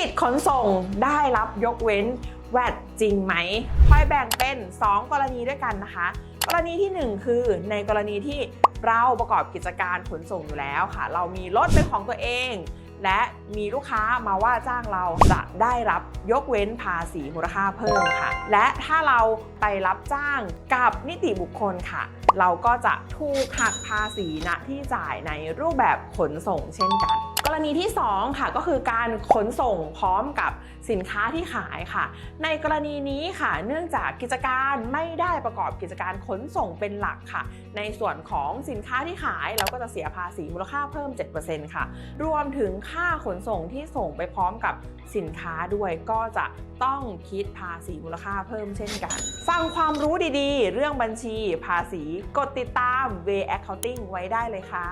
กิจขนส่งได้รับยกเว้นแวดจริงไหมค่อยแบ่งเป็น 2 กรณีด้วยกันนะคะ กรณีที่ 1 คือในกรณีที่เราประกอบกิจการขนส่งอยู่แล้วค่ะ เรามีรถเป็นของตัวเอง และมีลูกค้ามาว่าจ้างเราจะได้รับยกเว้นภาษีมูลค่าเพิ่มค่ะ และถ้าเราไปรับจ้างกับนิติบุคคลค่ะ เราก็จะถูกหักภาษีณที่จ่ายในรูปแบบขนส่งเช่นกัน รณีที่ 2 ค่ะก็คือการขนส่งพร้อมกับสินค้าที่ขายค่ะ ในกรณีนี้ค่ะ เนื่องจากกิจการไม่ได้ประกอบกิจการขนส่งเป็นหลักค่ะ ในส่วนของสินค้าที่ขายเราก็จะเสียภาษีมูลค่าเพิ่ม 7%ค่ะ รวมถึงค่าขนส่งที่ส่งไปพร้อมกับสินค้าด้วยก็จะต้องคิดภาษีมูลค่าเพิ่มเช่นกัน ฟังความรู้ดีๆ เรื่องบัญชีภาษีกดติดตาม Way Accounting ไว้ได้เลยค่ะ